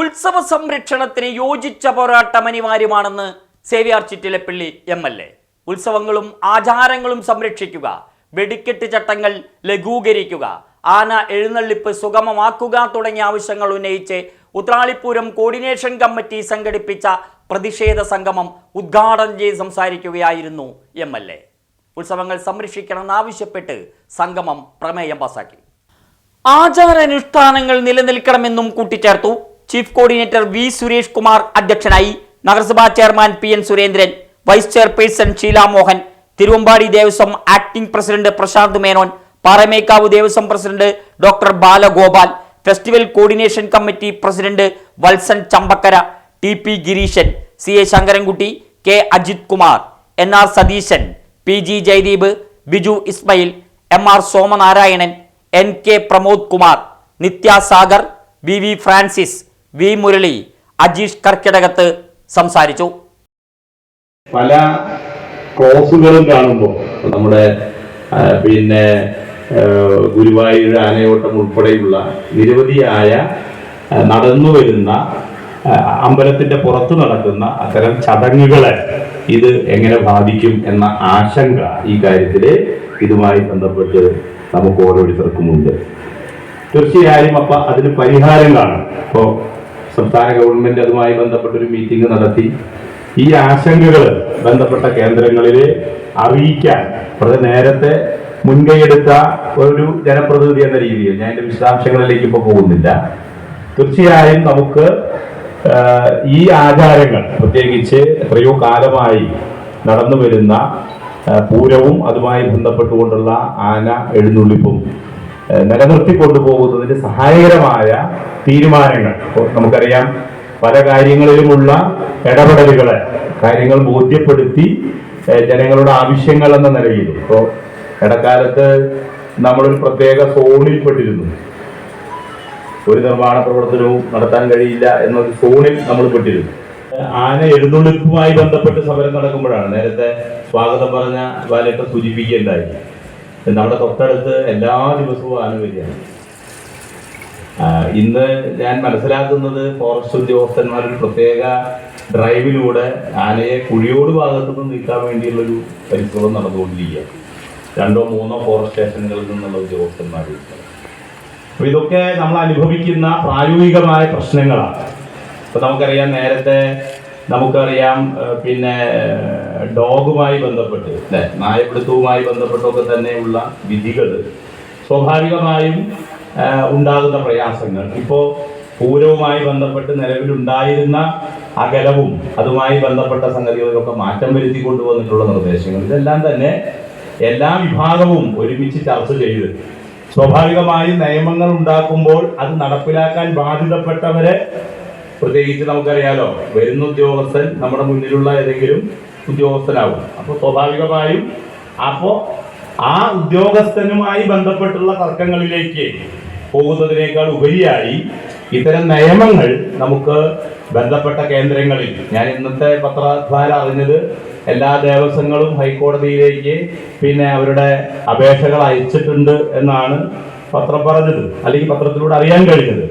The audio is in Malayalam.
ഉത്സവ സംരക്ഷണത്തിന് യോജിച്ച പോരാട്ടം അനിവാര്യമാണെന്ന് Xavier Chittilappally M L A. ഉത്സവങ്ങളും ആചാരങ്ങളും സംരക്ഷിക്കുക വെടിക്കെട്ട് ചട്ടങ്ങൾ ലഘൂകരിക്കുക ആന എഴുന്നള്ളിപ്പ് സുഗമമാക്കുക തുടങ്ങിയ ആവശ്യങ്ങൾ ഉന്നയിച്ച് ഉത്രാളിപ്പൂരം കോർഡിനേഷൻ കമ്മിറ്റി സംഘടിപ്പിച്ച പ്രതിഷേധ സംഗമം ഉദ്ഘാടനം ചെയ്ത് സംസാരിക്കുകയായിരുന്നു എം എൽ എ. ഉത്സവങ്ങൾ സംരക്ഷിക്കണമെന്നാവശ്യപ്പെട്ട് സംഗമം പ്രമേയം പാസാക്കി. ആചാരാനുഷ്ഠാനങ്ങൾ നിലനിൽക്കണമെന്നും കൂട്ടിച്ചേർത്തു chief coordinator V Suresh Kumar അധ്യക്ഷനായി നഗരസഭാ chairman P N Surendran vice chairperson Sheela Mohan Thiruvambadi Devaswom acting president Prashanth Menon Paramekkavu Devaswom president doctor Balagopal festival coordination committee president Valsan Champakkara T P Gireesan C A Shankarankutty K Ajith Kumar N R Satheesan P G Jayadeep Biju Ismail M R Somanarayanan N K Pramod Kumar Nithya Sagar V V Francis V Murali Ajeesh Karkidakath സംസാരിച്ചു. പല ക്ലോസുകളും കാണുമ്പോൾ നമ്മുടെ പിന്നെ ഗുരുവായൂർ ആനയോട്ടം ഉൾപ്പെടെയുള്ള നിരവധിയായ നടന്നു വരുന്ന അമ്പലത്തിന്റെ പുറത്ത് നടക്കുന്ന അത്തരം ചടങ്ങുകളെ ഇത് എങ്ങനെ ബാധിക്കും എന്ന ആശങ്ക ഈ കാര്യത്തിൽ ഇതുമായി ബന്ധപ്പെട്ട് നമുക്ക് ഓരോരുത്തർക്കുമുണ്ട് തീർച്ചയായും അപ്പൊ അതിന് പരിഹാരം കാണും ഇപ്പോ സംസ്ഥാന ഗവൺമെന്റ് അതുമായി ബന്ധപ്പെട്ട ഒരു മീറ്റിംഗ് നടത്തി. ഈ ആശങ്കകൾ ബന്ധപ്പെട്ട കേന്ദ്രങ്ങളിൽ അറിയിക്കാൻ വളരെ നേരത്തെ മുൻകൈയെടുത്ത ഒരു ജനപ്രതിനിധി എന്ന രീതിയിൽ ഞാൻ എന്റെ വിശദാംശങ്ങളിലേക്ക് ഇപ്പോൾ പോകുന്നില്ല. തീർച്ചയായും നമുക്ക് ഈ ആചാരങ്ങൾ പ്രത്യേകിച്ച് എത്രയോ കാലമായി നടന്നു വരുന്ന പൂരവും അതുമായി ബന്ധപ്പെട്ടുകൊണ്ടുള്ള ആന എഴുന്നള്ളിപ്പും നിലനിർത്തി കൊണ്ടുപോകുന്നതിന് സഹായകരമായ തീരുമാനങ്ങൾ. നമുക്കറിയാം പല കാര്യങ്ങളിലുമുള്ള ഇടപെടലുകളെ കാര്യങ്ങൾ ബോധ്യപ്പെടുത്തി ജനങ്ങളുടെ ആവശ്യങ്ങൾ എന്ന നിലയിൽ ഇപ്പോൾ ഇടക്കാലത്ത് നമ്മളൊരു പ്രത്യേക സോണിൽ പെട്ടിരുന്നു ഒരു നിർമ്മാണ പ്രവർത്തനവും നടത്താൻ കഴിയില്ല എന്നൊരു സോണിൽ നമ്മൾ പെട്ടിരുന്നു ആന എഴുന്നള്ളിപ്പുമായി ബന്ധപ്പെട്ട് സമരം നടക്കുമ്പോഴാണ് നേരത്തെ സ്വാഗതം പറഞ്ഞ വാലൊക്കെ സൂചിപ്പിക്കുകയുണ്ടായി. നമ്മുടെ തൊട്ടടുത്ത് എല്ലാ ദിവസവും ആന വരികയാണ്. ഇന്ന് ഞാൻ മനസ്സിലാക്കുന്നത് ഫോറസ്റ്റ് ഉദ്യോഗസ്ഥന്മാർ ഒരു പ്രത്യേക ഡ്രൈവിലൂടെ ആനയെ കുഴിയോട് ഭാഗത്തു നിന്ന് നീക്കാൻ വേണ്ടിയുള്ളൊരു പരിശ്രമം നടന്നുകൊണ്ടിരിക്കുകയാണ്. രണ്ടോ മൂന്നോ ഫോറസ്റ്റ് സ്റ്റേഷനുകളിൽ നിന്നുള്ള ഉദ്യോഗസ്ഥന്മാർ അപ്പൊ ഇതൊക്കെ നമ്മൾ അനുഭവിക്കുന്ന പ്രായോഗികമായ പ്രശ്നങ്ങളാണ്. ഇപ്പൊ നമുക്കറിയാം നേരത്തെ നമുക്കറിയാം പിന്നെ ഡോഗുമായി ബന്ധപ്പെട്ട് അല്ലെ? നായപിടുത്തവുമായി ബന്ധപ്പെട്ടൊക്കെ തന്നെയുള്ള വിധികൾ സ്വാഭാവികമായും ഉണ്ടാകുന്ന പ്രയാസങ്ങൾ. ഇപ്പോൾ പൂരവുമായി ബന്ധപ്പെട്ട് നിലവിലുണ്ടായിരുന്ന അകലവും അതുമായി ബന്ധപ്പെട്ട സംഗതികളിലൊക്കെ മാറ്റം വരുത്തി കൊണ്ടുവന്നിട്ടുള്ള നിർദ്ദേശങ്ങൾ. ഇതെല്ലാം തന്നെ എല്ലാ വിഭാഗവും ഒരുമിച്ച് ചർച്ച ചെയ്ത് സ്വാഭാവികമായും നിയമങ്ങൾ ഉണ്ടാക്കുമ്പോൾ അത് നടപ്പിലാക്കാൻ ബാധ്യതപ്പെട്ടവരെ പ്രത്യേകിച്ച് നമുക്കറിയാലോ വരുന്ന ഉദ്യോഗസ്ഥൻ നമ്മുടെ മുന്നിലുള്ള ഏതെങ്കിലും ഉദ്യോഗസ്ഥനാവും. അപ്പോൾ സ്വാഭാവികമായും അപ്പോൾ ആ ഉദ്യോഗസ്ഥനുമായി ബന്ധപ്പെട്ടുള്ള തർക്കങ്ങളിലേക്ക് പോകുന്നതിനേക്കാൾ ഉപരിയായി ഇത്തരം നിയമങ്ങൾ നമുക്ക് ബന്ധപ്പെട്ട കേന്ദ്രങ്ങളിൽ ഞാൻ ഇന്നത്തെ പത്രധാര അറിഞ്ഞത് എല്ലാ ദേവസ്വങ്ങളും ഹൈക്കോടതിയിലേക്ക് പിന്നെ അവരുടെ അപേക്ഷകൾ അയച്ചിട്ടുണ്ട് എന്നാണ് പത്രം പറഞ്ഞത് അല്ലെങ്കിൽ പത്രത്തിലൂടെ അറിയാൻ കഴിഞ്ഞത്.